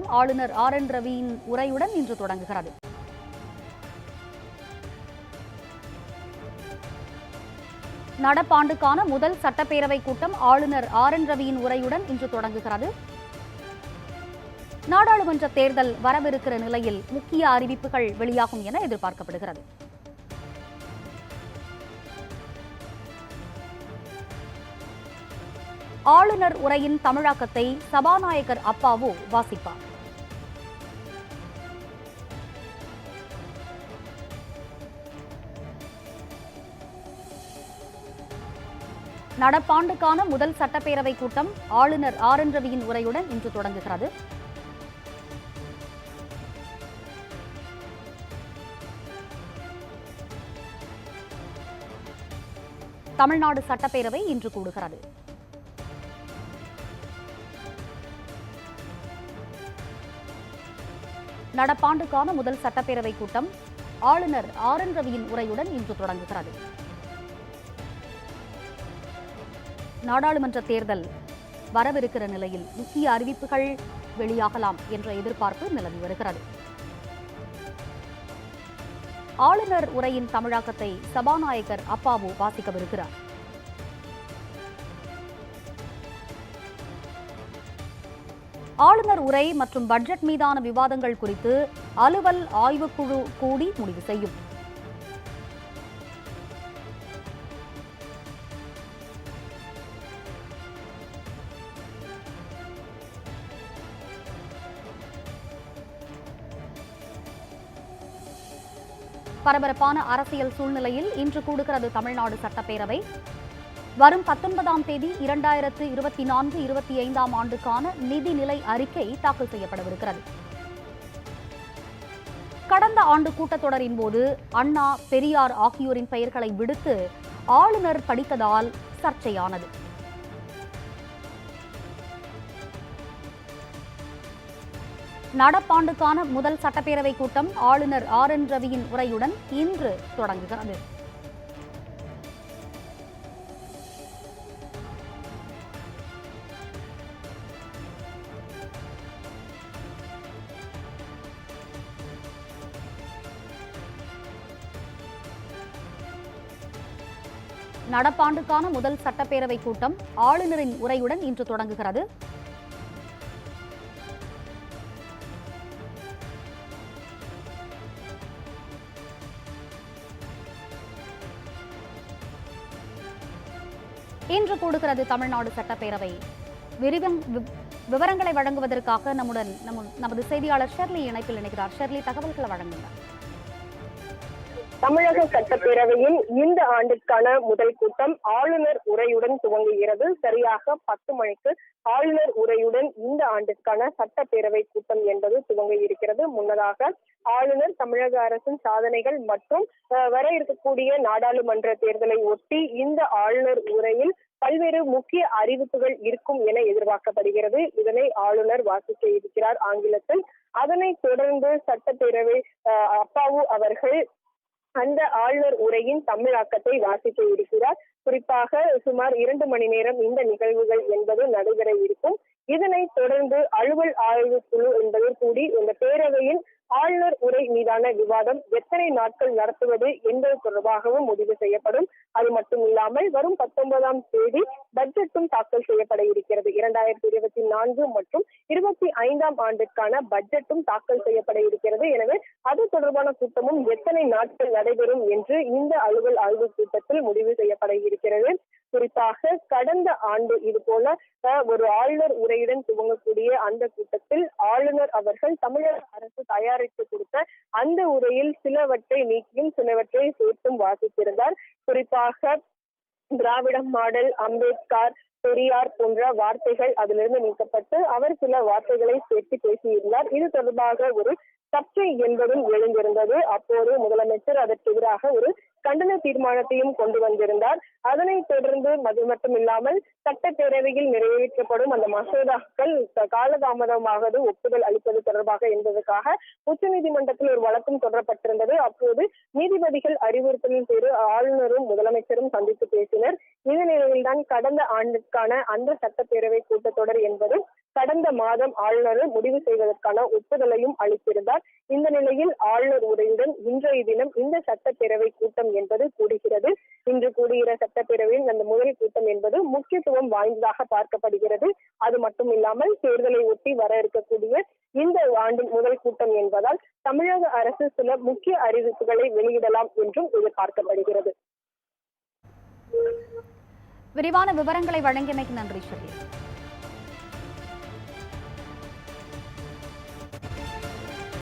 கூட்டம் ஆளுநர் R N ரவியின் உரையுடன் இன்று தொடங்குகிறது. நடப்பாண்டுக்கான முதல் சட்டப்பேரவை கூட்டம் ஆளுநர் ஆர் என் ரவியின் உரையுடன் இன்று தொடங்குகிறது. நாடாளுமன்ற தேர்தல் வரவிருக்கிற நிலையில் முக்கிய அறிவிப்புகள் வெளியாகும் என எதிர்பார்க்கப்படுகிறது. ஆளுநர் உரையின் தமிழாக்கத்தை சபாநாயகர் அப்பாவு வாசிப்பார். நடப்பாண்டுக்கான முதல் சட்டப்பேரவை கூட்டம் ஆளுநர் ஆர் என் ரவியின் உரையுடன் இன்று தொடங்குகிறது. தமிழ்நாடு சட்டப்பேரவை இன்று கூடுகிறது. நடப்பாண்டுக்கான முதல் சட்டப்பேரவை கூட்டம் ஆளுநர் ஆர் என் ரவியின் உரையுடன் இன்று தொடங்குகிறது. நாடாளுமன்ற தேர்தல் வரவிருக்கிற நிலையில் முக்கிய அறிவிப்புகள் வெளியாகலாம் என்ற எதிர்பார்ப்பு நிலவி வருகிறது. ஆளுநர் உரையின் தமிழாக்கத்தை சபாநாயகர் அப்பாவு வாசிக்கவிருக்கிறார். ஆளுநர் உரை மற்றும் பட்ஜெட் மீதான விவாதங்கள் குறித்து அலுவல் ஆய்வுக்குழு கூடி முடிவு செய்யும். பரபரப்பான அரசியல் சூழ்நிலையில் இன்று கூடுகிறது தமிழ்நாடு சட்டப்பேரவை. வரும் பத்தொன்பதாம் தேதி இரண்டாயிரத்து இருபத்தி நான்கு இருபத்தி ஐந்தாம் ஆண்டுக்கான நிதிநிலை அறிக்கை தாக்கல் செய்யப்படவிருக்கிறது. கடந்த ஆண்டு கூட்டத்தொடரின் போது அண்ணா பெரியார் ஆகியோரின் பெயர்களை விடுத்து ஆளுநர் படித்ததால் சர்ச்சையானது. நடப்பாண்டுக்கான முதல் சட்டப்பேரவை கூட்டம் ஆளுநர் ஆர் என் ரவியின் உரையுடன் இன்று தொடங்குகிறது. நடப்பாண்டுக்கான முதல் சட்டப்பேரவை கூட்டம் ஆளுநரின் உரையுடன் இன்று தொடங்குகிறது. இன்று கூடுகிறது தமிழ்நாடு சட்டப்பேரவை. விரிவம் விவரங்களை வழங்குவதற்காக நம்முடன் நம்ம நமது செய்தியாளர் ஷெர்லி இணைப்பில் இணைகிறார். ஷெர்லி தகவல்களை வழங்குகிறார் தமிழக சட்டப்பேரவையின் இந்த ஆண்டிற்கான முதல் கூட்டம் ஆளுநர் உரையுடன் துவங்குகிறது. சரியாக பத்து மணிக்கு ஆளுநர் உரையுடன் இந்த ஆண்டிற்கான சட்டப்பேரவை கூட்டம் என்பது துவங்க இருக்கிறது. முன்னதாக ஆளுநர் தமிழக அரசின் சாதனைகள் மற்றும் வர இருக்கக்கூடிய நாடாளுமன்ற தேர்தலை ஒட்டி இந்த ஆளுநர் உரையில் பல்வேறு முக்கிய அறிவிப்புகள் இருக்கும் என எதிர்பார்க்கப்படுகிறது. இதனை ஆளுநர் வாசிக்க இருக்கிறார் ஆங்கிலத்தில். அதனைத் தொடர்ந்து சட்டப்பேரவை அப்பாவு அவர்கள் அந்த ஆளுநர் உரையின் தமிழாக்கத்தை வாசிக்க இருக்கிறார். குறிப்பாக சுமார் இரண்டு மணி நேரம் இந்த நிகழ்வுகள் என்பது நடைபெற இருக்கும். இதனைத் தொடர்ந்து அலுவல் ஆய்வு குழு என்பது கூடி இந்த பேரவையில் ஆளுநர் உரை மீதான விவாதம் எத்தனை நாட்கள் நடத்துவது என்பது தொடர்பாகவும் முடிவு செய்யப்படும். அது மட்டும் இல்லாமல் வரும் பத்தொன்பதாம் தேதி பட்ஜெட்டும் தாக்கல் செய்யப்பட இருக்கிறது. இரண்டாயிரத்தி இருபத்தி நான்கு மற்றும் இருபத்தி ஐந்தாம் ஆண்டிற்கான பட்ஜெட்டும் தாக்கல் செய்யப்பட இருக்கிறது. எனவே அது தொடர்பான கூட்டமும் எத்தனை நாட்கள் நடைபெறும் என்று இந்த அலுவல் ஆய்வு கூட்டத்தில் முடிவு செய்யப்பட இருக்கிறது. குறிப்பாக கடந்த ஆண்டு இது போல ஒரு ஆளுநர் உரையுடன் துவங்கக்கூடிய அந்த கூட்டத்தில் ஆளுநர் அவர்கள் தமிழக அரசு தயாரித்து கொடுத்த அந்த உரையில் சிலவற்றை நீக்கியும் சிலவற்றை சேர்த்தும் வாசித்திருந்தார். குறிப்பாக திராவிடம் மாடல் அம்பேத்கர் பெரியார் போன்ற வார்த்தைகள் அதிலிருந்து நீக்கப்பட்டு அவர் சில வார்த்தைகளை சேர்த்து பேசியிருந்தார். இது தொடர்பாக ஒரு சர்ச்சை என்பதும் எழுந்திருந்தது. அப்போது முதலமைச்சர் அதற்கு எதிராக ஒரு கண்டன தீர்மானத்தையும் கொண்டு வந்திருந்தார். அதனைத் தொடர்ந்து அது மட்டும் இல்லாமல் சட்டப்பேரவையில் நிறைவேற்றப்படும் அந்த மசோதாக்கள் காலதாமதமாகது ஒப்புதல் அளிப்பது தொடர்பாக என்பதற்காக உச்சநீதிமன்றத்தில் ஒரு வழக்கும் தொடரப்பட்டிருந்தது. அப்போது நீதிபதிகள் அறிவுறுத்தலின் பேரு ஆளுநரும் முதலமைச்சரும் சந்தித்து பேசினர். இந்த நிலையில்தான் கடந்த ஆண்டுக்கான அந்த சட்டப்பேரவை கூட்டத்தொடர் என்பது கடந்த மாதம் ஆளுநர் முடிவு செய்வதற்கான ஒப்புதலையும் அளித்திருந்தார். இந்த நிலையில் ஆளுநர் உரையுடன் இன்றைய தினம் இந்த சட்டப்பேரவை கூட்டம் என்பது கூடுகிறது. இன்று கூடுகிற சட்டப்பேரவையின் அந்த முதல் கூட்டம் என்பது முக்கியத்துவம் வாய்ந்ததாக பார்க்கப்படுகிறது. அது மட்டும் இல்லாமல் தேர்தலை ஒட்டி வர இருக்கக்கூடிய இந்த ஆண்டின் முதல் கூட்டம் என்பதால் தமிழக அரசு சில முக்கிய அறிவிப்புகளை வெளியிடலாம் என்றும் எதிர்பார்க்கப்படுகிறது. விரிவான விவரங்களை வழங்கியமைக்கு நன்றி ஷெர்லி